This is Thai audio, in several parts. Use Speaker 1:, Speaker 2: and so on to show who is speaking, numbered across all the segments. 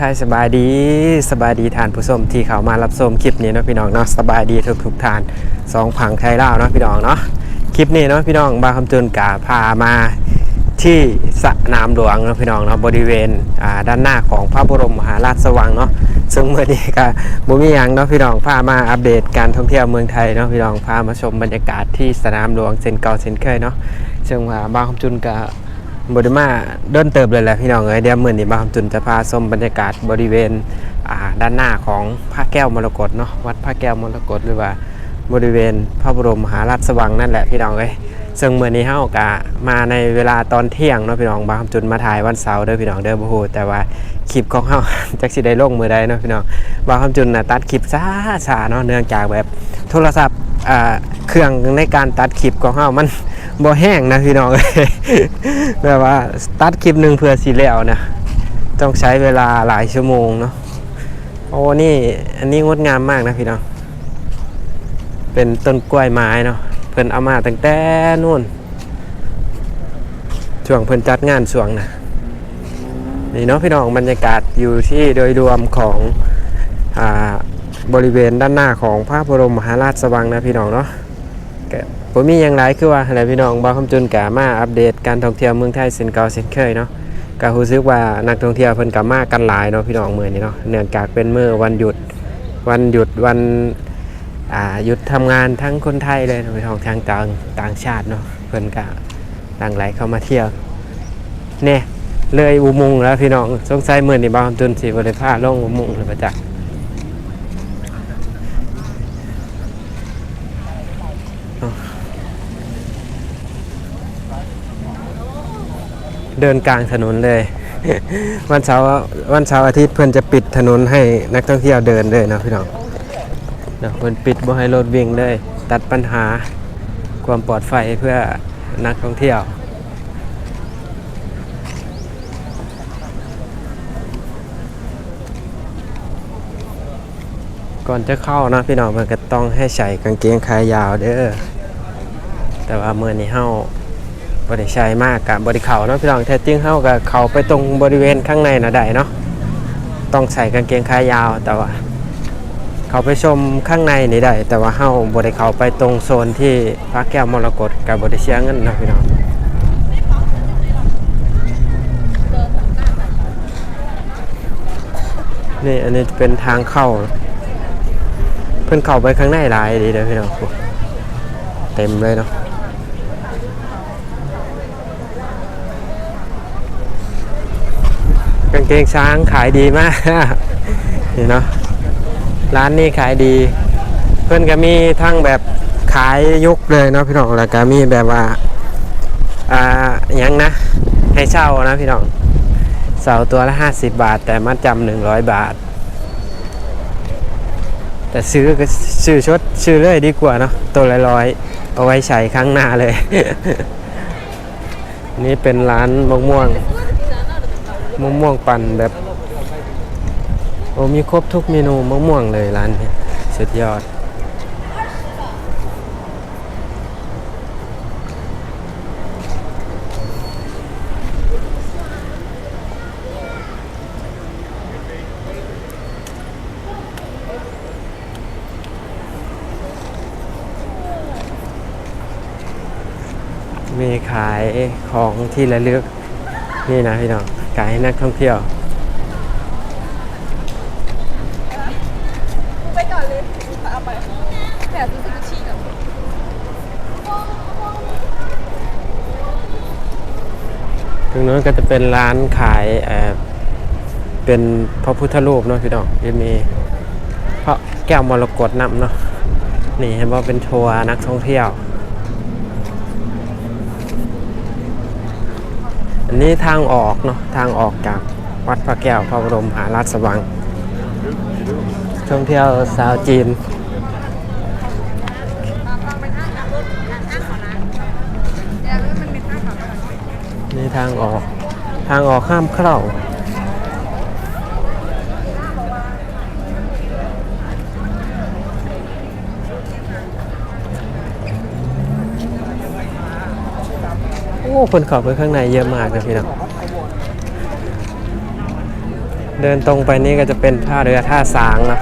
Speaker 1: ทายสบายดีสบายดีทานผู้ชมที่เขามารับชมคลิปนี้เนาะพี่น้องเนาะสบายดีทุกทุกทานสองผังไทยเล่าเนาะพี่น้องเนาะคลิปนี้เนาะพี่น้องบางคำจุนกาพามาที่สนามหลวงเนาะพี่น้องเนาะบริเวณด้านหน้าของพระบรมมหาราชวังเนาะซึ่งเมื่อนี้ก็บุมียังเนาะพี่น้องพามาอัปเดตการท่องเที่ยวเมืองไทยเนาะพี่น้องพามาชมบรรยากาศที่สนามหลวงเซนเก่าเซนเคยเนาะซึ่งว่าบางคำจุนกา บริมาเดินเติบเลยแหละพี่น้องเอ้ยเดี๋ยวมื่อนี้บางคำจุนจะพาชมบรรยากาศบริเวณด้านหน้าของพระแก้วมรกตเนาะวัดพระแก้วมรกตหรือว่าบริเวณพระบรมมหาราชวังนั่นแหละพี่น้องเอ้ยซึ่งมื่อนี้เฮากะมาในเวลาตอนเที่ยงเนาะพี่น้องบางคำจุนมาถ่ายวันเสาร์เด้อพี่น้องเด้อบ่ฮู้แต่ว่าคลิปของเฮาจักสิได้ลงมือใดเนาะพี่น้องบางคำจุนน่ะตัดคลิปช้าๆเนาะเนื่องจากแบบโทรศัพท์ เครื่องในการตัดคลิปของเฮามันบ่แห้งนะพี่น้องแบบว่าตัดคลิปหนึ่งเพื่อสีแล้วนะต้องใช้เวลาหลายชั่วโมงเนาะโอ้นี่อันนี้งดงามมากนะพี่น้องเป็นต้นกล้วยไม้เนาะเพิ่นเอามาตั้งแต่นู่นช่วงเพิ่นจัดงานช่วงนะนี่เนาะพี่น้องบรรยากาศอยู่ที่โดยรวมของอ่า บริเวณด้านหน้าของพระบรมมหาราชวังนะพี่น้องเนาะผมมีอย่างไรคือว่าอะไรพี่น้องบางคำจุนกามาอัปเดตการท่องเที่ยวเมืองไทยเส้นเก่าเส้นเคยเนาะก็รู้สึกว่านักท่องเที่ยวเพิ่นกามากันหลายเนาะพี่น้องเมื้อนี้เนาะเนื่องจากเป็นเมื้อวันหยุดวันหยุดวันอ่าหยุดทำงานทั้งคนไทยเลยพี่น้องทั้งต่างต่างชาติเนาะเพิ่นก็หลั่งไหลเข้ามาเที่ยวเนี่ยเลยอุโมงค์แล้วพี่น้องสงสัยเมื้อนี้บางคำจุนสิบ่ได้พาลงอุโมงค์เลยประจัก เดินกลางถนนเลย วันเสาร์วันเสาร์อาทิตย์เพื่อนจะปิดถนนให้นักท่องเที่ยวเดินเลยนะพี่น้องเดี๋ยวเพื่อนปิดบ่ให้รถวิ่งเลย ตัดปัญหาความปลอดภัยเพื่อนักท่องเที่ยว ก่อนจะเข้านะพี่น้องมันก็ต้องให้ใส่กางเกงขายาวเด้อแต่ว่าเมื่อนี้เฮาบริชัยมากกับบริเขาเนาะพี่น้องแท้จริงเข้ากับเขาไปตรงบริเวณข้างในนะได้เนาะต้องใส่กางเกงขายาวแต่ว่า เขาไปชมข้างในนี่ได้ แต่ว่าเข้าบริเขาไปตรงโซนที่พระแก้วมรกตกับบริเชียเงินเนาะพี่น้องนี่อันนี้เป็นทางเข้า เพื่อนเข้าไปข้างในหลายดีเลยพี่น้องเต็มเลยเนาะกางเกงช้างขายดีมากนี่เนาะร้านนี้ขายดี เพื่อนก็มีทั้งแบบขายยกเลยเนาะพี่น้องแล้วก็มีแบบว่าอ่ายังนะ ให้เช่านะพี่น้องเสาตัวละ 50 บาท แต่มัดจำหนึ่งร้อยบาท แต่ซื้อก็ซื้อชดซื้อเลยดีกว่าเนาะตัวละร้อยเอาไว้ใช้ครั้งหน้าเลย นี่เป็นร้านมะม่วงมะม่วงปั่นแบบโอ้มีครบทุกเมนูมะม่วงเลยร้านนี้สุดยอด มี ขายของที่ระลึก นี่นะพี่น้องขายให้นักท่องเที่ยว
Speaker 2: ไปก่อนเลยเอาไปแต่รู้สึกจะฉีกอะ
Speaker 1: ตรงนั้นก็จะเป็นร้านขายเอ่อเป็นพระพุทธรูปเนาะพี่น้องจะมีพระแก้วมรกตนำเนาะนี่เห็นว่าเป็นทัวร์นักท่องเที่ยว อันนี้ทางออกเนาะทางออกจากวัดพระแก้วพระบรมหาราชวังท่องเที่ยวชาวจีน
Speaker 2: นี่
Speaker 1: ทางออกทางออกข้ามเข้า คนเขับไปข้างในเยอะมากเลยพี่น้องเดินตรงไปนี่ก็จะเป็นท่าเรือท่าสางนะ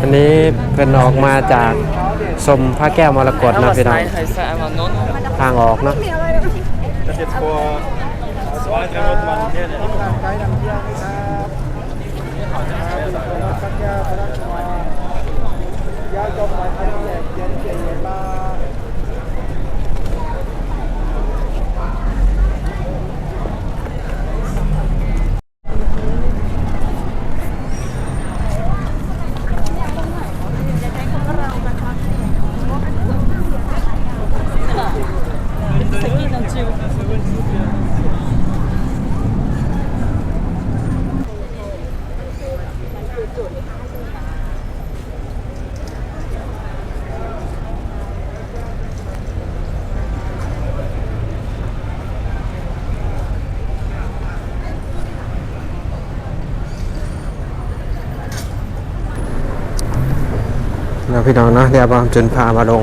Speaker 1: อันนี้เป็นออกมาจากสมพระแก้วมรกตนะพี่น้องทางออกเนาะ
Speaker 3: สักยาพระรา
Speaker 1: ชวายาจอมหมายพันแจ็นเกียรติบ้า พี่น้องเนาะเดี๋ยวบอมจนพามาลง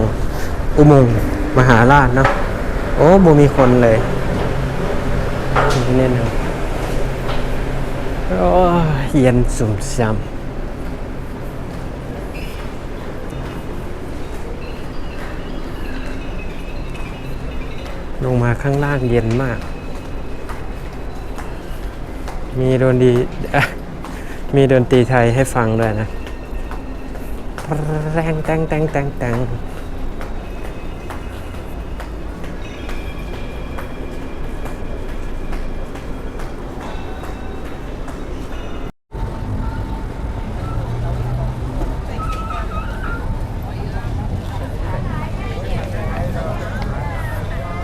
Speaker 1: อุโมงค์มหาราชเนาะโอ้บ่มีคนเลยที่นี่นะโอ้เย็นสุ่มซำลงมาข้างล่างเย็นมาก มีดนตรีมีดนตรีไทยให้ฟังด้วยนะ แรงแตงแตงแตงแตง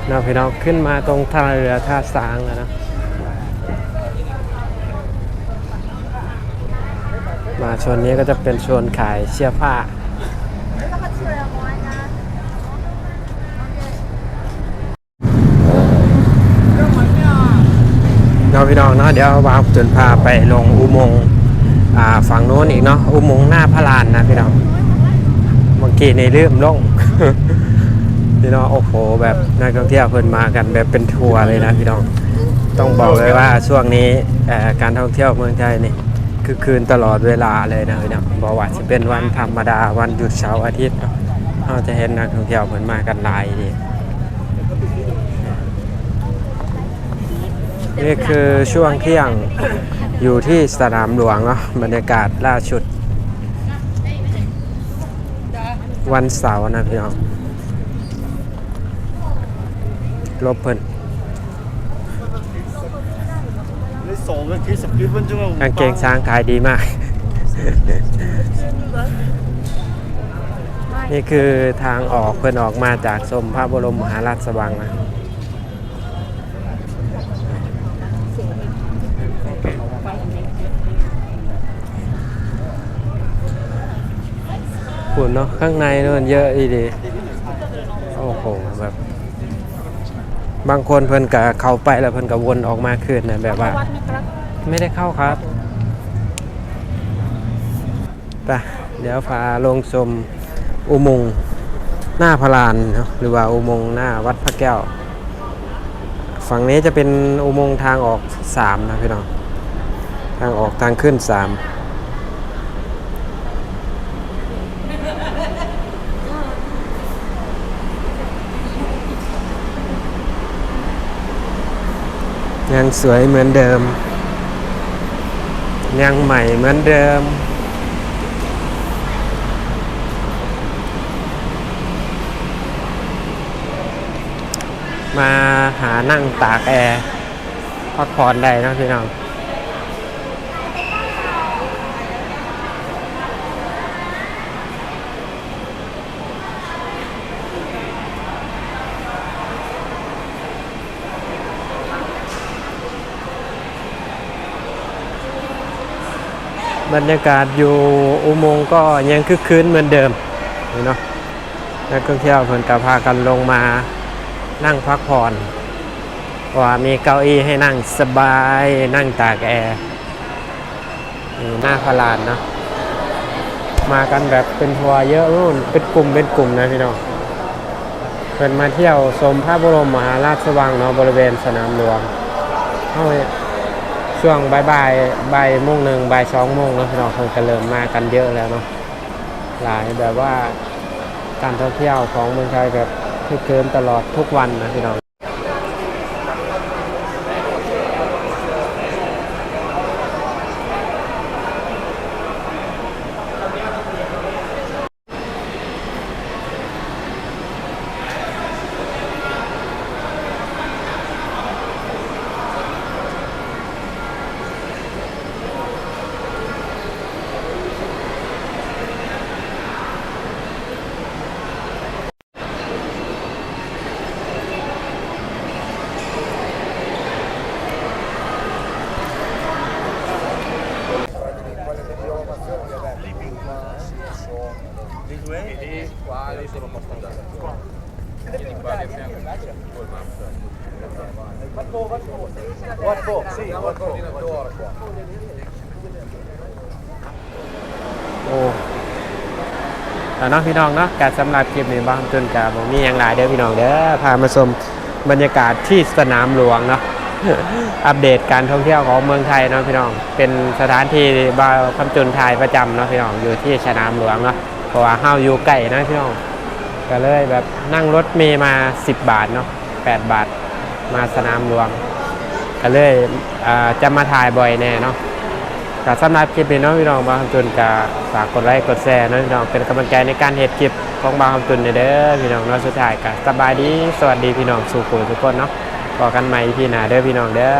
Speaker 1: เราพี่น้องขึ้นมาตรงท่าเรือท่าสางแล้วนะ มาชนนี้ก็จะเป็นชนขายเสื้อผ้า เราพี่น้องเนาะเดี๋ยววางจนพาไปลงอุโมงค์ฝั่งโน้นอีกเนาะอุโมงค์หน้าพระลานนะพี่น้องเมื่อกี้ในลืมลงพี่น้องโอ้โหแบบนักท่องเที่ยวเพิ่นมากันแบบเป็นทัวร์เลยนะพี่น้องต้องบอกเลยว่าช่วงนี้การท่องเที่ยวเมืองไทยนี่ คือคืนตลอดเวลาเลยนะพี่น้องบอกว่าจะเป็นวันธรรมดาวันหยุดเสาร์อาทิตย์เราจะเห็นนักท่องเที่ยวเพิ่นมากันหลายดีนี่คือช่วงเที่ยงอยู่ที่สนามหลวงเนาะบรรยากาศล่าสุด วันเสาร์นะพี่น้องลบเพิ่น กางเกงช้างขายดีมาก นี่คือทางออกเพิ่อนออกมาจากสมพระบรมมหาราชวังนะฝุ่นเนาะข้างในนู่นเยอะอีดีโอ้โหแบบ บางคนเพิ่นก็เข้าไปแล้วเพิ่นก็วนออกมาคืนนะแบบว่าไม่ได้เข้าครับไปเดี๋ยวพาลงชมอุโมงค์หน้าพระลานเนอะหรือว่าอุโมงค์หน้าวัดพระแก้ว ฝั่งนี้จะเป็นอุโมงค์ทางออกสามนะพี่น้อง ทางออกทางขึ้นสาม ยังสวยเหมือนเดิม ยังใหม่เหมือนเดิม มาหานั่งตากแอร์พักผ่อนได้นะพี่น้อง บรรยากาศอยู่อุโมงค์ก็ยังคึกคืนเหมือนเดิมนี่เนาะนักท่องเที่ยวเพิ่นก็พากันลงมานั่งพักผ่อนว่ามีเก้าอี้ให้นั่งสบายนั่งตากแอร์นี่หน้าพระลานเนาะมากันแบบเป็นทัวร์เยอะนู่นเป็นกลุ่มเป็นกลุ่มนะพี่น้องเป็นมาเที่ยวชมพระบรมมหาราชวังเนาะบริเวณสนามหลวงเฮา ช่วงบ่ายบ่ายบ่ายโมงหนึ่งบ่ายสองโมงเนาะพี่น้องคนก็เริ่มมากันเยอะแล้วเนาะหลายแบบว่าการท่องเที่ยวของเมืองไทยแบบคึกคืนตลอดทุกวันนะพี่น้อง โอ้ต่เนาะพี่น้องเนาะการสำหรับคลิปนี้บ้างจนกับมีอย่างไรเด้อพี่น้องเด้อพามาชมบรรยากาศที่สนามหลวงเนาะอัปเดตการท่องเที่ยวของเมืองไทยเนาะพี่น้อง เป็นสถานที่บาคำจุนไทยประจำเนาะพี่น้องอยู่ที่สนามหลวงเนาะเพราะว่าเฮาวอยู่ใกล้นะพี่น้องก็เลยแบบนั่งรถเมย์มา 10 บาทเนาะ8บาทมาสนามหลวง ก็เลยจะมาถ่ายบ่อยแน่เนาะก็สำหรับคลิปนี้เน้องพี่น้องบางคำจุนก็ฝากกดไลค์กดแชร์เนาะพี่น้องเป็นกำลังใจในการเห็ดคลิปของบางคำจุนเด้อพี่น้องเนาะสุดท้ายกับสบายดีสวัสดีพี่น้องสุขุทุกคนเนาะพอกันใหม่พี่หน้าเด้อพี่น้องเด้อ